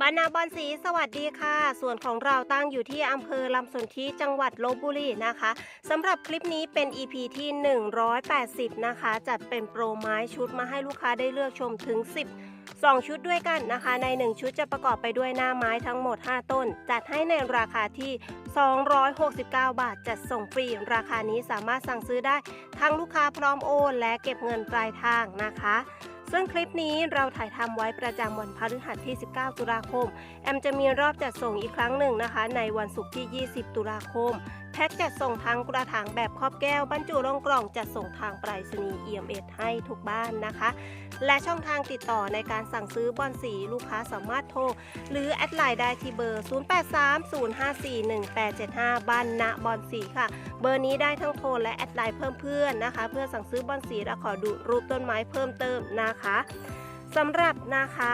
บรรณาบอลสีสวัสดีค่ะ ส่วนของเราตั้งอยู่ที่อำเภอลำสนธิจังหวัดลบบุรีนะคะสำหรับคลิปนี้เป็น EP ที่ 180 นะคะ จัดเป็นโปรไม้ชุดมาให้ลูกค้าได้เลือกชมถึง 10 2 ชุดด้วยกันนะคะ ใน 1 ชุดจะประกอบไปด้วยหน้าไม้ทั้งหมด 5 ต้น จัดให้ในราคาที่ 269 บาท จัดส่งฟรี ราคานี้สามารถสั่งซื้อได้ทั้งลูกค้าพร้อมโอนและเก็บเงินปลายทางนะคะ ซึ่งคลิปนี้เราถ่ายทำไว้ประจำวันพฤหัสที่ 19 ตุลาคม แอมจะมีรอบจัดส่งอีกครั้งหนึ่งนะคะ ในวันศุกร์ที่ 20 ตุลาคม แพ็กจัดส่งทางกระถางแบบครอบแก้ว บรรจุลงกล่องจัดส่งทางไปรษณีย์ EMS ให้ทุกบ้านนะคะ และช่องทางติดต่อในการสั่งซื้อบอลสีลูกค้าสามารถโทร หรือแอดไลน์ได้ที่เบอร์ 0830541875 บ้านณบอลสีค่ะ เบอร์นี้ได้ทั้งโทรและแอดไลน์เพิ่มเพื่อนนะคะ เพื่อสั่งซื้อบอลสีและขอดูรูปต้นไม้เพิ่มเติมนะคะสำหรับนะคะ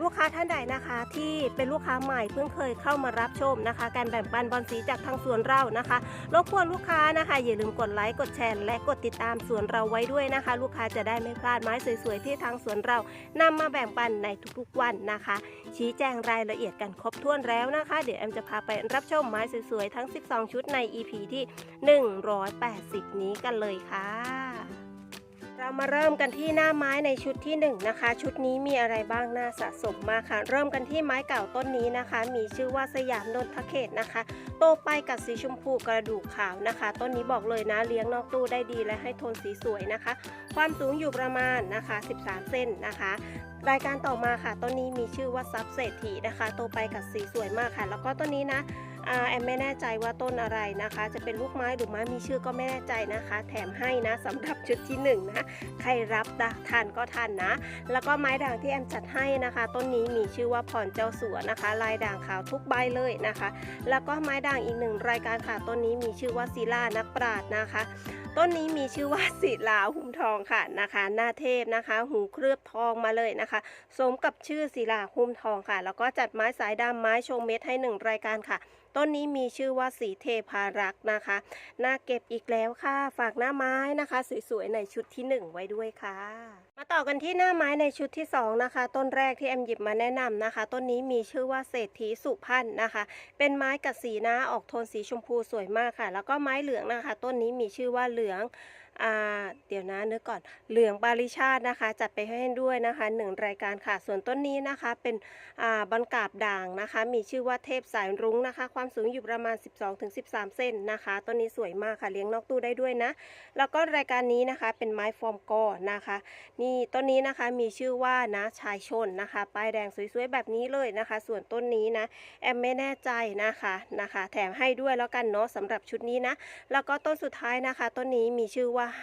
ลูกค้าท่านใดนะคะที่เป็นลูกค้าใหม่เพิ่งเคยเข้ามารับชมนะคะ การแบ่งปันบอลสีจากทางสวนเรานะคะรบกวนลูกค้านะคะอย่าลืมกดไลค์กดแชร์และกดติดตามสวนเราไว้ด้วยนะคะ ลูกค้าจะได้ไม่พลาดไม้สวยๆที่ทางสวนเรานำมาแบ่งปันในทุกๆวันนะคะ ชี้แจงรายละเอียดกันครบถ้วนแล้วนะคะ เดี๋ยวแอมจะพาไปรับชมไม้สวยๆทั้ง 12 ชุดใน EP ที่ 180 นี้กันเลยค่ะ เรามาเริ่มกันที่หน้าไม้ในชุดที่1นะคะ ชุดนี้มีอะไรบ้างน่าสะสมมากค่ะ เริ่มกันที่ไม้เก่าต้นนี้นะคะ มีชื่อว่าสยามนนทเขตนะคะ โตไปกับสีชมพูกระดูกขาวนะคะ ต้นนี้บอกเลยนะเลี้ยงนอกตู้ได้ดีและให้โทนสีสวยนะคะ ความสูงอยู่ประมาณนะคะ 13 เซนนะคะ รายการต่อมาค่ะต้นนี้มีชื่อว่าซับเศรษฐีนะคะ โตไปกับสีสวยมากค่ะ แล้วก็ต้นนี้นะ แอมไม่แน่ใจว่าต้นอะไรนะคะ จะเป็นลูกไม้หรือไม้มีชื่อก็ไม่แน่ใจนะคะ แถมให้นะสำหรับชุดที่หนึ่งนะใครรับทานก็ทานนะ แล้วก็ไม้ด่างที่แอมจัดให้นะคะ ต้นนี้มีชื่อว่าผ่อนเจ้าสัวนะคะ ลายด่างขาวทุกใบเลยนะคะ แล้วก็ไม้ด่างอีกหนึ่งรายการค่ะต้นนี้มีชื่อว่าศิลานักปราชญ์นะคะต้นนี้มีชื่อว่าศิลาหุ้มทองค่ะนะคะ หน้าเทพนะคะ หูเคลือบทองมาเลยนะคะ สมกับชื่อศิลาหุ้มทองค่ะ แล้วก็จัดไม้สายดำไม้ชงเม็ดให้หนึ่งรายการค่ะต้นนี้มีชื่อว่าสีเทพารักษ์นะคะน่าเก็บอีกแล้วค่ะ ฝากหน้าไม้นะคะ สวยๆในชุดที่ 1 ไว้ด้วยค่ะ มาต่อกันที่หน้าไม้ในชุดที่ 2 นะคะ ต้นแรกที่แอมหยิบมาแนะนำนะคะ ต้นนี้มีชื่อว่าเศรษฐีสุพรรณนะคะ เป็นไม้กัดสีนะออกโทนสีชมพูสวยมากค่ะ แล้วก็ไม้เหลืองนะคะ ต้นนี้มีชื่อว่าเหลือง เดี๋ยวนะนึกก่อนเหลืองบาริชาตินะคะ จัดไปให้ด้วยนะคะหนึ่งรายการค่ะส่วนต้นนี้นะคะเป็นบันกาบด่างนะคะ มีชื่อว่าเทพสายรุ้งนะคะ ความสูงอยู่ประมาณ 12-13 เซนนะคะต้นนี้สวยมากค่ะเลี้ยงนอกตู้ได้ด้วยนะ แล้วก็รายการนี้นะคะเป็นไม้ฟอร์มกอนะคะ นี่ต้นนี้นะคะมีชื่อว่านะชายชนนะคะป้ายแดงสวยๆแบบนี้เลยนะคะ ส่วนต้นนี้นะแอมไม่แน่ใจนะคะนะคะ แถมให้ด้วยแล้วกันเนาะสำหรับชุดนี้นะแล้วก็ต้นสุดท้ายนะคะ ต้นนี้มีชื่อว่า吧。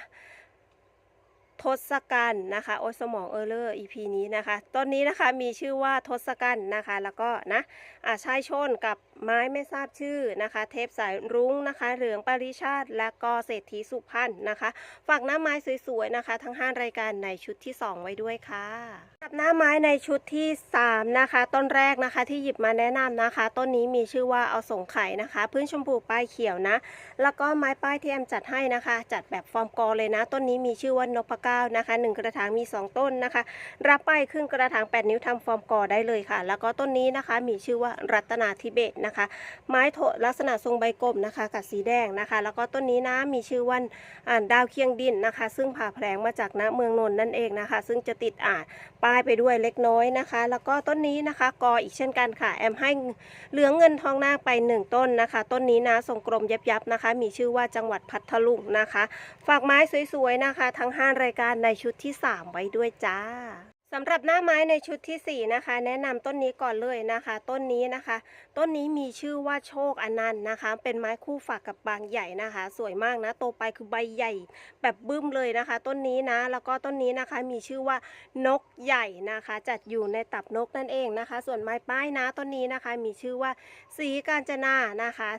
ทศกัณฐ์นะคะโอสมองเออร์เลอร์ EP นี้นะคะต้นนี้นะคะมีชื่อว่าทศกัณฐ์นะคะ แล้วก็นะอ่าชายชนกับไม้ไม่ทราบชื่อนะคะ เทพสายรุ้งนะคะ เหลืองปริชาติและก็เศรษฐีสุพรรณนะคะ ฝากหน้าไม้สวยๆนะคะ ทั้ง 5 รายการในชุดที่ 2 ไว้ด้วยค่ะกับหน้าไม้ในชุดที่ 3 นะคะ ต้นแรกนะคะที่หยิบมาแนะนำนะคะ ต้นนี้มีชื่อว่าเอาสงไข่นะคะ พื้นชมพูป้ายเขียวนะ แล้วก็ไม้ป้ายที่แอมจัดให้นะคะ จัดแบบฟอร์มกอเลยนะ ต้นนี้มีชื่อว่านพกานะคะหนึ่งกระถางมี 2 ต้นนะคะ รับไปครึ่งกระถาง 8 นิ้วทำฟอร์มกอได้เลยค่ะ แล้วก็ต้นนี้นะคะมีชื่อว่ารัตนาทิเบตนะคะ ไม้โถลักษณะทรงใบกลมนะคะกับสีแดงนะคะ แล้วก็ต้นนี้นะมีชื่อว่าดาวเคียงดินนะคะ ซึ่งผ่าแผลงมาจากณเมืองนนท์นั่นเองนะคะ ซึ่งจะติดอ่าป้ายไปด้วยเล็กน้อยนะคะ แล้วก็ต้นนี้นะคะกออีกเช่นกันค่ะแอมให้เหลืองเงินทองนาคไป 1 ต้นนะคะ ต้นนี้นะทรงกลมยับยับนะคะ มีชื่อว่าจังหวัดพัทลุงนะคะ ฝากไม้สวยๆนะคะ ทั้ง 5 รายการในชุดที่ 3 ไว้ด้วยจ้าสำหรับหน้าไม้ในชุดทีสี่ 4 นะคะ แนะนำต้นนี้ก่อนเลยนะคะ ต้นนี้นะคะ ต้นนี้มีชื่อว่าโชคอนันต์นะคะ เป็นไม้คู่ฝักกับบางใหญ่นะคะ สวยมากนะโตไปคือใบใหญ่ แบบบึ้มเลยนะคะ ต้นนี้นะ แล้วก็ต้นนี้นะคะมีชื่อว่านกใหญ่นะคะ จัดอยู่ในตับนกนั่นเองนะคะ ส่วนไม้ป้ายนะต้นนี้นะคะ มีชื่อว่าสีกาญจนานะคะ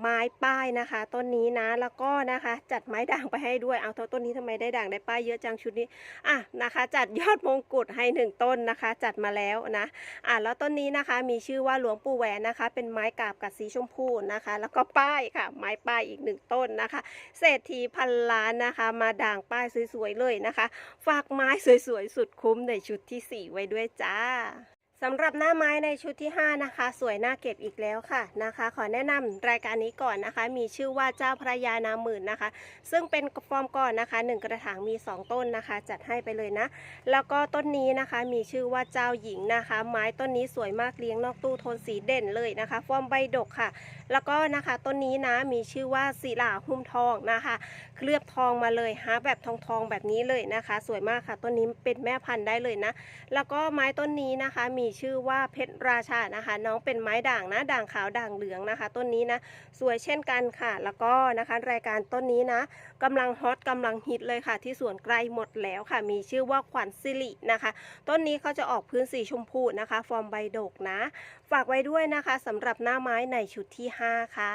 ไม้ป้ายนะคะ ต้นนี้นะแล้วก็นะคะ จัดไม้ด่างไปให้ด้วยเอาเท่าต้นนี้ทำไมได้ด่างได้ป้ายเยอะจังชุดนี้อะนะคะ จัดยอดมงกุฎให้หนึ่งต้นนะคะ จัดมาแล้วนะอะแล้วต้นนี้นะคะ มีชื่อว่าหลวงปู่แหวนนะคะ เป็นไม้กาบกับสีชมพูนะคะ แล้วก็ป้ายค่ะ ไม้ป้ายอีกหนึ่งต้นนะคะ เศรษฐีพันล้านนะคะ มาด่างป้ายสวยๆเลยนะคะ ฝากไม้สวยๆสุดคุ้มในชุดที่สี่ไว้ด้วยจ้า สำหรับหน้าไม้ในชุดที่ 5 นะคะ สวยน่าเก็บอีกแล้วค่ะนะคะ ขอแนะนำรายการนี้ก่อนนะคะ มีชื่อว่าเจ้าพระยานาหมื่นนะคะ ซึ่งเป็นฟอร์มก่อนนะคะ 1 กระถางมี 2 ต้นนะคะ จัดให้ไปเลยนะ แล้วก็ต้นนี้นะคะมีชื่อว่าเจ้าหญิงนะคะ ไม้ต้นนี้สวยมากเลี้ยงนอกตู้โทนสีเด่นเลยนะคะฟอร์มใบดกค่ะ แล้วก็นะคะต้นนี้นะมีชื่อว่าศิลาหุ้มทองนะคะ เคลือบทองมาเลยฮะแบบทองทองๆแบบนี้เลยนะคะ สวยมากค่ะต้นนี้เป็นแม่พันธุ์ได้เลยนะ แล้วก็ไม้ต้นนี้นะคะ มีชื่อว่าเพชรราชานะคะ น้องเป็นไม้ด่างนะด่างขาวด่างเหลืองนะคะ ต้นนี้นะสวยเช่นกันค่ะ แล้วก็นะคะรายการต้นนี้นะกำลังฮอตกำลังฮิตเลยค่ะ ที่สวนใกล้หมดแล้วค่ะ มีชื่อว่าขวัญสิรินะคะ ต้นนี้เขาจะออกพื้นสีชมพูนะคะ ฟอร์มใบดกนะ ฝากไว้ด้วยนะคะสำหรับหน้าไม้ในชุดที่5ค่ะ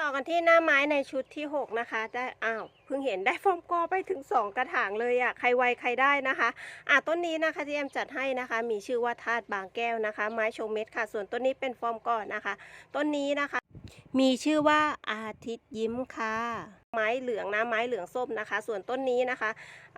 ต่อกันที่หน้าไม้ในชุดที่ 6 นะคะ ได้อ้าวเพิ่งเห็นได้ฟอมกอไปถึง 2 กระถางเลยอะใครไวใครได้นะคะอะต้นนี้นะคะที่แอมจัดให้นะคะ มีชื่อว่าธาตุบางแก้วนะคะ ไม้โชว์เม็ดค่ะ ส่วนต้นนี้เป็นฟอมกอนะคะ ต้นนี้นะคะ มีชื่อว่าอาทิตย์ยิ้มค่ะ ไม้เหลืองนะไม้เหลืองส้มนะคะ ส่วนต้นนี้นะคะ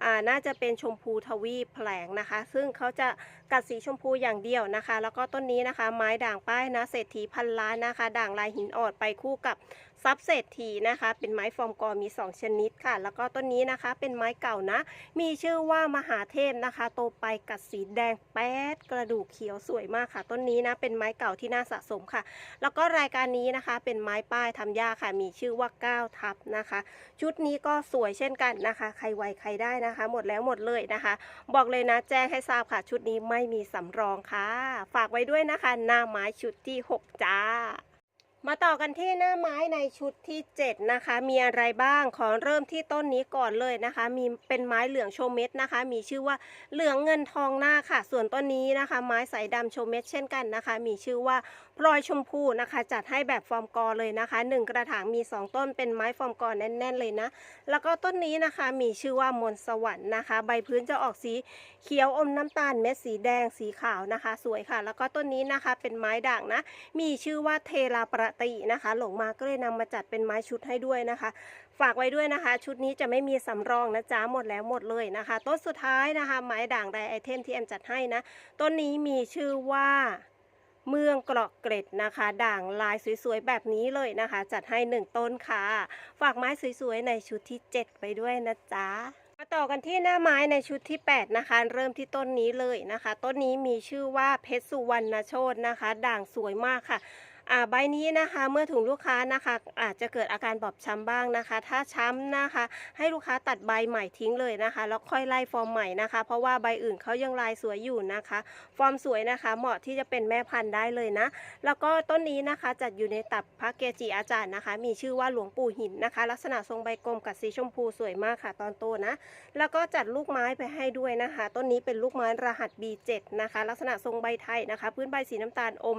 อ่าน่าจะเป็นชมพูทวีปแผลงนะคะ ซึ่งเขาจะกัดสีชมพูอย่างเดียวนะคะ แล้วก็ต้นนี้นะคะ ไม้ด่างป้ายนะเศรษฐีพันล้านนะคะ ด่างลายหินอ่อนไปคู่กับทรัพย์เศรษฐีนะคะ เป็นไม้ฟอร์มกอมี 2 ชนิดค่ะ แล้วก็ต้นนี้นะคะ เป็นไม้เก่านะ มีชื่อว่ามหาเทพนะคะ โตไปกัดสีแดงแป๊ดกระดูกเขียวสวยมากค่ะ ต้นนี้นะเป็นไม้เก่าที่น่าสะสมค่ะ แล้วก็รายการนี้นะคะ เป็นไม้ป้ายทำยากค่ะ มีชื่อว่าก้าวทับนะคะชุดนี้ก็สวยเช่นกันนะคะ ใครไวใครได้นะคะ หมดแล้วหมดเลยนะคะ บอกเลยนะแจ้งให้ทราบค่ะ ชุดนี้ไม่มีสำรองค่ะ ฝากไว้ด้วยนะคะ หน้าไม้ชุดที่ 6 จ้ามาต่อกันที่หน้าไม้ในชุดที่ 7 นะคะ มีอะไรบ้างขอเริ่มที่ต้นนี้ก่อนเลยนะคะ มีเป็นไม้เหลืองโชเม็ดนะคะ มีชื่อว่าเหลืองเงินทองหน้าค่ะ ส่วนต้นนี้นะคะ ไม้สายดำโชเม็ดเช่นกันนะคะ มีชื่อว่าพลอยชมพูนะคะ จัดให้แบบฟอร์มกอเลยนะคะ 1 กระถางมี 2 ต้นเป็นไม้ฟอร์มกอแน่น ๆ เลยนะ แล้วก็ต้นนี้นะคะมีชื่อว่ามนสวรรค์นะคะ ใบพื้นจะออกสีเขียวอมน้ำตาลเม็ดสีแดงสีขาวนะคะ สวยค่ะ แล้วก็ต้นนี้นะคะเป็นไม้ด่างนะ มีชื่อว่าเทลาประตินะคะ หลงมาก็เลยนำมาจัดเป็นไม้ชุดให้ด้วยนะคะ ฝากไว้ด้วยนะคะ ชุดนี้จะไม่มีสำรองนะจ๊ะหมดแล้วหมดเลยนะคะ ต้นสุดท้ายนะคะ ไม้ด่างไดไอเทมที่แอมจัดให้นะ ต้นนี้มีชื่อว่า เมืองเกราะเกร็ดนะคะ ด่างลายสวยๆแบบนี้เลยนะคะ จัดให้หนึ่งต้นค่ะ ฝากไม้สวยๆในชุดที่ 7 ไปด้วยนะจ๊ะมาต่อกันที่หน้าไม้ในชุดที่ 8 นะคะ เริ่มที่ต้นนี้เลยนะคะ ต้นนี้มีชื่อว่าเพชรสุวรรณโชตนะคะ ด่างสวยมากค่ะ ใบนี้นะคะเมื่อถึงลูกค้านะคะอาจจะเกิดอาการบอบช้ำบ้างนะคะ ถ้าช้ำนะคะ ให้ลูกค้าตัดใบใหม่ทิ้งเลยนะคะ แล้วค่อยไล่ฟอร์มใหม่นะคะ เพราะว่าใบอื่นเขายังลายสวยอยู่นะคะ ฟอร์มสวยนะคะ เหมาะที่จะเป็นแม่พันธุ์ได้เลยนะ แล้วก็ต้นนี้นะคะจัดอยู่ในตับพระเกจิอาจารย์นะคะ มีชื่อว่าหลวงปู่หินนะคะ ลักษณะทรงใบกลมกับสีชมพูสวยมากค่ะ ตอนโตนะ แล้วก็จัดลูกไม้ไปให้ด้วยนะคะ ต้นนี้เป็นลูกไม้รหัส B7 นะคะ ลักษณะทรงใบไทยนะคะ พื้นใบสีน้ำตาลอม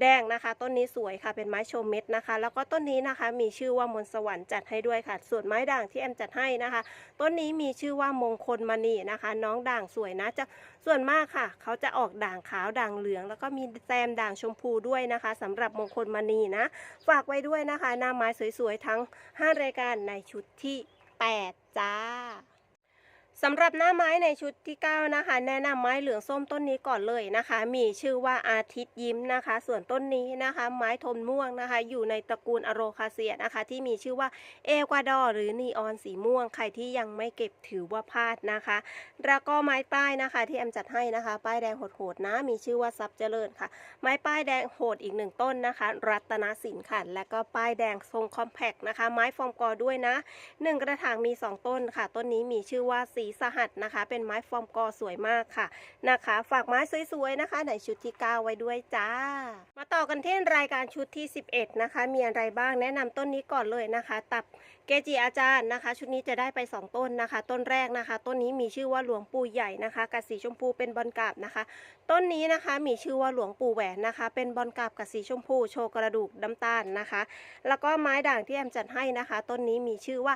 แดงนะคะ ต้นนี้สวยค่ะเป็นไม้โชว์เม็ดนะคะ แล้วก็ต้นนี้นะคะ มีชื่อว่ามนสวรรค์จัดให้ด้วยค่ะ ส่วนไม้ด่างที่แอมจัดให้นะคะ ต้นนี้มีชื่อว่ามงคลมณีนะคะ น้องด่างสวยนะจะส่วนมากค่ะ เขาจะออกด่างขาวด่างเหลือง แล้วก็มีแซมด่างชมพูด้วยนะคะสำหรับมงคลมณีนะ ฝากไว้ด้วยนะคะหน้าไม้สวยๆทั้ง 5 รายการในชุดที่ 8 จ้า สำหรับหน้าไม้ในชุดที่ 9 นะคะ แนะนำไม้เหลืองส้มต้นนี้ก่อนเลยนะคะ มีชื่อว่าอาทิตย์ยิ้มนะคะ ส่วนต้นนี้นะคะ ไม้ทนม่วงนะคะ อยู่ในตระกูลอโรคาเซียนะคะ ที่มีชื่อว่าเอกวาดอร์หรือนีออนสีม่วง ใครที่ยังไม่เก็บถือว่าพลาดนะคะ แล้วก็ไม้ป้ายนะคะ ที่แอมจัดให้นะคะ ป้ายแดงโหดๆนะ มีชื่อว่าซับเจริญค่ะ ไม้ป้ายแดงโหดอีกหนึ่งต้นนะคะ รัตนสินค่ะ และก็ป้ายแดงทรงคอมแพกนะคะ ไม้ฟอร์มกอด้วยนะหนึ่งกระถางมี 2 ต้นค่ะ ต้นนี้มีชื่อว่าสีสหัสนะคะ เป็นไม้ฟอร์มกอสวยมากค่ะนะคะ ฝากไม้สวยๆนะคะ ในชุดที่ 9 ไว้ด้วยจ้า มาต่อกันที่รายการชุดที่ 11 นะคะ มีอะไรบ้างแนะนำต้นนี้ก่อนเลยนะคะ ตับ เกจิอาจารย์นะคะ ชุดนี้จะได้ไป 2 ต้นนะคะ ต้นแรกนะคะ ต้นนี้มีชื่อว่าหลวงปู่ใหญ่นะคะกับสีชมพูเป็นบอลกาบนะคะ ต้นนี้นะคะมีชื่อว่าหลวงปู่แหวนนะคะ เป็นบอลกาบกับสีชมพู โชว์กระดูกน้ำตาลนะคะ แล้วก็ไม้ด่างที่แอมจัดให้นะคะ ต้นนี้มีชื่อว่า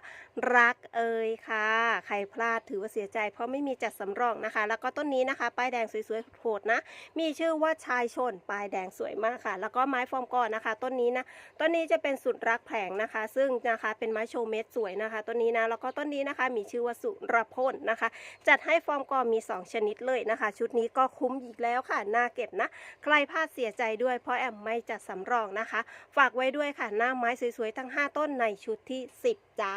รักเอ่ยค่ะ ใครพลาดถือว่าเสียใจ เพราะไม่มีจัดสำรองนะคะ แล้วก็ต้นนี้นะคะ ป้ายแดงสวยๆโหดนะ มีชื่อว่าชายชนปลายแดงสวยมากค่ะ แล้วก็ไม้ฟอร์มก่อนนะคะ ต้นนี้นะต้นนี้จะเป็นสุดรักแผงนะคะ ซึ่งนะคะเป็นไม้โชวเม็ดสวยนะคะต้นนี้นะแล้วก็ต้นนี้นะคะ มีชื่อว่าสุรพลนะคะ จัดให้ฟอร์มกอมี 2 ชนิดเลยนะคะ ชุดนี้ก็คุ้มอีกแล้วค่ะน่าเก็บนะ ใครพลาดเสียใจด้วยเพราะแอมไม่จัดสำรองนะคะ ฝากไว้ด้วยค่ะหน้าไม้สวยๆทั้ง 5 ต้นในชุดที่ 10 จ้า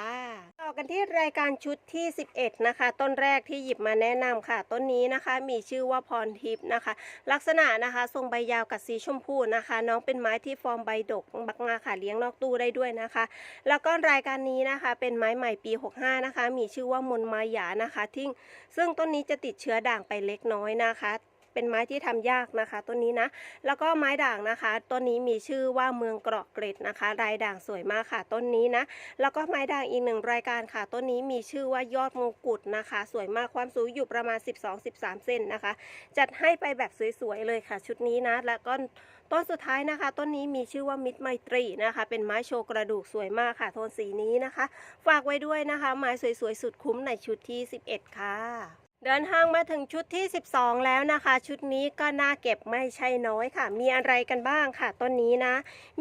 ต่อกันที่รายการชุดที่ 11 นะคะ ต้นแรกที่หยิบมาแนะนำค่ะ ต้นนี้นะคะมีชื่อว่าพรทิพย์นะคะ ลักษณะนะคะทรงใบยาวกับสีชมพูนะคะ น้องเป็นไม้ที่ฟอร์มใบดกบักงาค่ะเลี้ยงนอกตู้ได้ด้วยนะคะ แล้วก็รายการนี้นะคะ เป็นไม้ใหม่ปี 65 นะคะ มีชื่อว่ามนมายานะคะที่ซึ่งต้นนี้จะติดเชื้อด่างไปเล็กน้อยนะคะ เป็นไม้ที่ทำยากนะคะต้นนี้นะ แล้วก็ไม้ด่างนะคะต้นนี้มีชื่อว่าเมืองเกราะเกร็ดนะคะรายด่างสวยมากค่ะต้นนี้นะ แล้วก็ไม้ด่างอีกหนึ่งรายการค่ะต้นนี้มีชื่อว่ายอดมงกุฎนะคะ สวยมากความสูงอยู่ประมาณ 12-13 เซนนะคะ จัดให้ไปแบบสวยๆเลยค่ะ ชุดนี้นะ แล้วก็ต้นสุดท้ายนะคะต้นนี้มีชื่อว่ามิตรไมตรีนะคะ เป็นไม้โชว์กระดูกสวยมากค่ะ โทนสีนี้นะคะ ฝากไว้ด้วยนะคะ ไม้สวยๆสุดคุ้มในชุดที่ 11 ค่ะ เดินทางมาถึงชุดที่ 12 แล้วนะคะ ชุดนี้ก็น่าเก็บไม่ใช่น้อยค่ะ มีอะไรกันบ้างค่ะ ต้นนี้นะ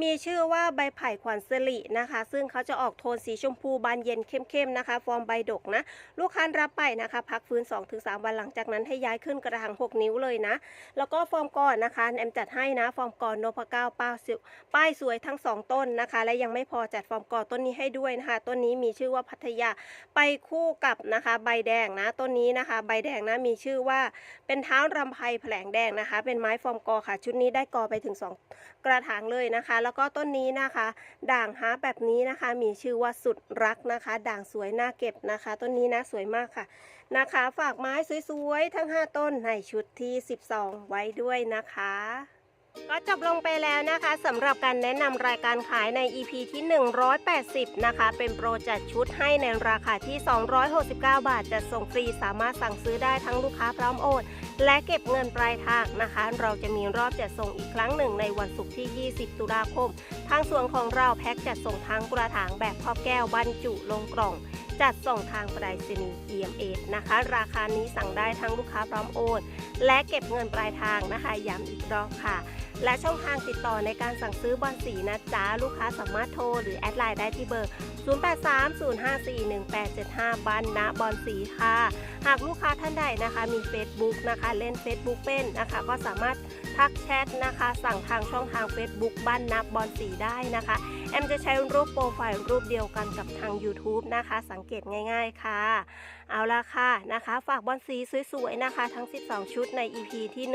มีชื่อว่าใบไผ่ขวัญสิรินะคะ ซึ่งเขาจะออกโทนสีชมพูบานเย็นเข้มๆนะคะ ฟอร์มใบดกนะ ลูกค้ารับไปนะคะ พักฟื้น 2-3 วันหลังจากนั้นให้ย้ายขึ้นกระถาง 6 นิ้วเลยนะ แล้วก็ฟอร์มก่อนนะคะแอมจัดให้นะ ฟอร์มก่อนนพเก้าป้าสิป้ายสวยทั้ง 2 ต้นนะคะ และยังไม่พอจัดฟอร์มก่อนต้นนี้ให้ด้วยนะคะ ต้นนี้มีชื่อว่าพัทยาไปคู่กับนะคะ ใบแดงนะ ต้นนี้นะคะบแดงนะมีชื่อว่าเป็นเท้ารำไพแผลงแดงนะคะ เป็นไม้ฟอร์มกอค่ะ ชุดนี้ได้กอไปถึง 2 กระถางเลยนะคะ แล้วก็ต้นนี้นะคะ ด่างฮาแบบนี้นะคะ มีชื่อว่าสุดรักนะคะ ด่างสวยน่าเก็บนะคะ ต้นนี้นะสวยมากค่ะนะคะ ฝากไม้สวยๆทั้ง 5 ต้นในชุดที่ 12 ไว้ด้วยนะคะ ก็จบลงไปแล้วนะคะสำหรับการแนะนำรายการขายใน EP ที่ 180 นะคะ เป็นโปรจัดชุดให้ในราคาที่ 269 บาทจะส่งฟรีสามารถสั่งซื้อได้ทั้งลูกค้าพร้อมโอนและเก็บเงินปลายทางนะคะ เราจะมีรอบจัดส่งอีกครั้งหนึ่งในวันศุกร์ที่ 20 ตุลาคม ทางส่วนของเราแพ็คจัดส่งทั้งกระถางแบบครอบแก้วบรรจุลงกล่อง จัดส่งทางไปรษณีย์ EMA นะคะ ราคานี้สั่งได้ทั้งลูกค้าพร้อมโอนและเก็บเงินปลายทางนะคะย้ำอีกรอบค่ะ และช่องทางติดต่อในการสั่งซื้อบอลสีนะจ๊ะ ลูกค้าสามารถโทรหรือแอดไลน์ได้ที่เบอร์ 0830541875 บ้านนะบอลสีค่ะ หากลูกค้าท่านใดนะคะมี Facebook นะคะ เล่น Facebook เป็นนะคะ ก็สามารถทักแชทนะคะ สั่งทางช่องทาง Facebook บ้านนับบอลสีได้นะคะ แอมจะใช้รูปโปรไฟล์รูปเดียวกันกับทาง YouTube นะคะ สังเกตง่าย ๆ ค่ะ เอาละค่ะนะคะ ฝากบอลสีสวยๆนะคะ ทั้ง 12 ชุดใน EP ที่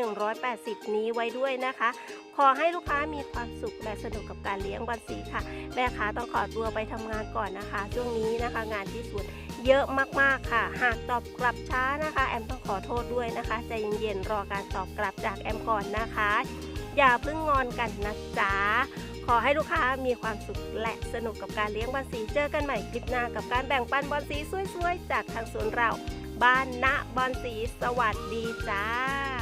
180 นี้ไว้ด้วยนะคะ ขอให้ลูกค้ามีความสุขและสนุกกับการเลี้ยงบอลสีค่ะ แม่ค้าต้องขอตัวไปทำงานก่อนนะคะ ช่วงนี้นะคะงานที่สวนเยอะมากๆค่ะ หากตอบกลับช้านะคะ แอมต้องขอโทษด้วยนะคะใจเย็นๆรอการตอบกลับจากแอมก่อนนะคะ อย่าเพิ่งงอนกันนะจ๊ะ ขอให้ลูกค้ามีความสุขและสนุกกับการเลี้ยงบอลสีเจอกันใหม่คลิปหน้ากับการแบ่งปันบอลสีสวยๆ จากทางสวนเรา บ้านณบอลสีสวัสดีจ้า